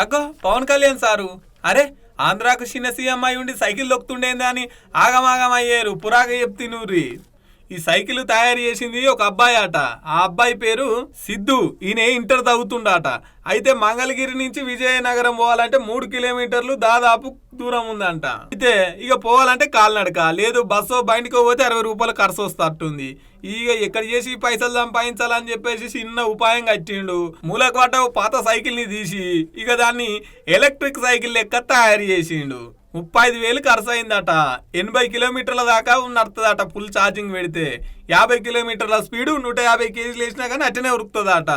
అగ్గో Pawan Kalyan sir. అరే ఆంధ్రాకు చిన్న సీఎం అయి ఉండి సైకిల్ దొక్కుతుండేందా అని ఆగమాగమయ్యారు పురాగ చెప్తినూరి ఈ సైకిల్ తయారు చేసింది ఒక అబ్బాయి అట ఆ అబ్బాయి పేరు సిద్ధు. ఈయన ఇంటర్ చదువుతుండట అయితే మంగళగిరి నుంచి విజయనగరం పోవాలంటే మూడు కిలోమీటర్లు దాదాపు దూరం ఉందంట అయితే ఇక పోవాలంటే కాలినడక లేదు బస్సు బయటకు పోతే అరవై రూపాయలు ఖర్చు వస్తట్టుంది. ఇక ఎక్కడ చేసి పైసలు సంపాదించాలని చెప్పేసి చిన్న ఉపాయం కట్టిండు. మూలకు ఓ పాత సైకిల్ని తీసి ఇక దాన్ని ఎలక్ట్రిక్ సైకిల్ లెక్క తయారు చేసిండు. ముప్పై ఐదు వేలు ఖర్చు అయిందట ఎనభై కిలోమీటర్ల దాకా నడుతుందట ఫుల్ ఛార్జింగ్ పెడితే. యాభై కిలోమీటర్ల స్పీడు నూట యాభై కేజీలు వేసినా కానీ అట్టనే ఉరుకుతుందట.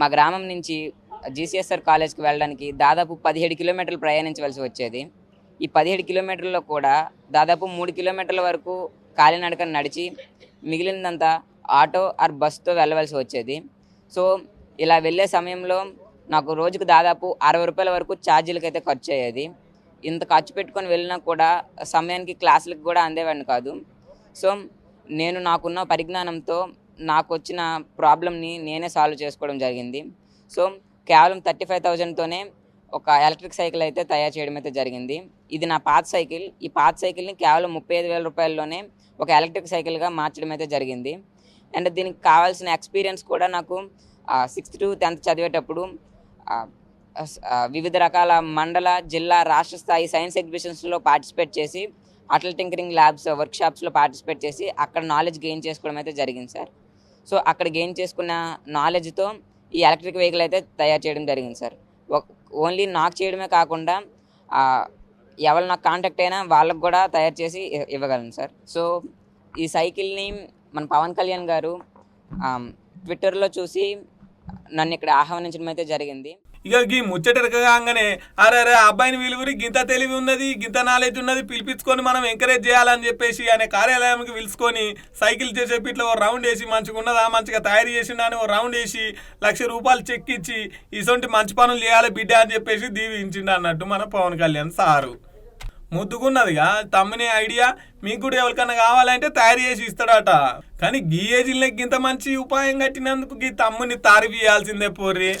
మా గ్రామం నుంచి జీసీఎస్ఆర్ కాలేజ్కి వెళ్ళడానికి దాదాపు పదిహేడు కిలోమీటర్లు ప్రయాణించవలసి వచ్చేది. ఈ పదిహేడు కిలోమీటర్లో కూడా దాదాపు మూడు కిలోమీటర్ల వరకు కాలినడకన నడిచి మిగిలినంతా ఆటో ఆర్ బస్తో వెళ్ళవలసి వచ్చేది. సో ఇలా వెళ్ళే సమయంలో నాకు రోజుకు దాదాపు అరవై రూపాయల వరకు ఛార్జీలకు అయితే ఖర్చు అయ్యేది ఇంత ఖర్చు పెట్టుకొని వెళ్ళినా కూడా సమయానికి క్లాసులకు కూడా అందేవాడిని కాదు. సో నేను నాకున్న పరిజ్ఞానంతో నాకు వచ్చిన ప్రాబ్లమ్ని నేనే సాల్వ్ చేసుకోవడం జరిగింది. సో కేవలం థర్టీ ఫైవ్ థౌజండ్తోనే ఒక ఎలక్ట్రిక్ సైకిల్ అయితే తయారు చేయడం అయితే జరిగింది. ఇది నా పాత సైకిల్. ఈ పాత సైకిల్ని కేవలం ముప్పై ఐదు వేల రూపాయల్లోనే ఒక ఎలక్ట్రిక్ సైకిల్గా మార్చడం అయితే జరిగింది. అండ్ దీనికి కావాల్సిన ఎక్స్పీరియన్స్ కూడా నాకు సిక్స్త్ టు టెన్త్ చదివేటప్పుడు వివిధ రకాల మండల జిల్లా రాష్ట్ర స్థాయి సైన్స్ ఎగ్జిబిషన్స్లో పార్టిసిపేట్ చేసి అటల్ టింకరింగ్ ల్యాబ్స్ వర్క్షాప్స్లో పార్టిసిపేట్ చేసి అక్కడ నాలెడ్జ్ గెయిన్ చేసుకోవడం అయితే జరిగింది సార్. సో అక్కడ గెయిన్ చేసుకున్న నాలెడ్జ్తో ఈ ఎలక్ట్రిక్ వెహికల్ అయితే తయారు చేయడం జరిగింది సార్. ఓన్లీ నాకు చేయడమే కాకుండా ఎవరు నాకు కాంటాక్ట్ అయినా వాళ్ళకు కూడా తయారు చేసి ఇవ్వగలను సార్. సో ఈ సైకిల్ని మన పవన్ కళ్యాణ్ గారు ట్విట్టర్లో చూసి నన్ను ఇక్కడ ఆహ్వానించడం అయితే జరిగింది. ఇక గీ ముచ్చటరకగానే అరే అరే అబ్బాయిని వీలుగురి గింత తెలివి ఉన్నది గింత నాలెడ్జ్ ఉన్నది పిలిపించుకొని మనం ఎంకరేజ్ చేయాలని చెప్పేసి అనే కార్యాలయానికి పిలుచుకొని సైకిల్ చేసేపి ఇట్లా ఓ రౌండ్ వేసి మంచిగా ఉన్నదా మంచిగా తయారు చేసిండా అని ఓ రౌండ్ వేసి లక్ష రూపాయలు చెక్ ఇచ్చి ఇటువంటి మంచి పనులు చేయాలి బిడ్డ అని చెప్పేసి దీవించిండు అన్నట్టు మన పవన్ కళ్యాణ్ సారు. ముద్దుకున్నదిగా తమ్ముని ఐడియా మీకు కూడా ఎవరికన్నా కావాలంటే తయారు చేసి ఇస్తాడట. కానీ గీ ఏజీలకి గింత మంచి ఉపాయం కట్టినందుకు గీ తమ్ముని తారిపియాల్సిందే పోర్రి.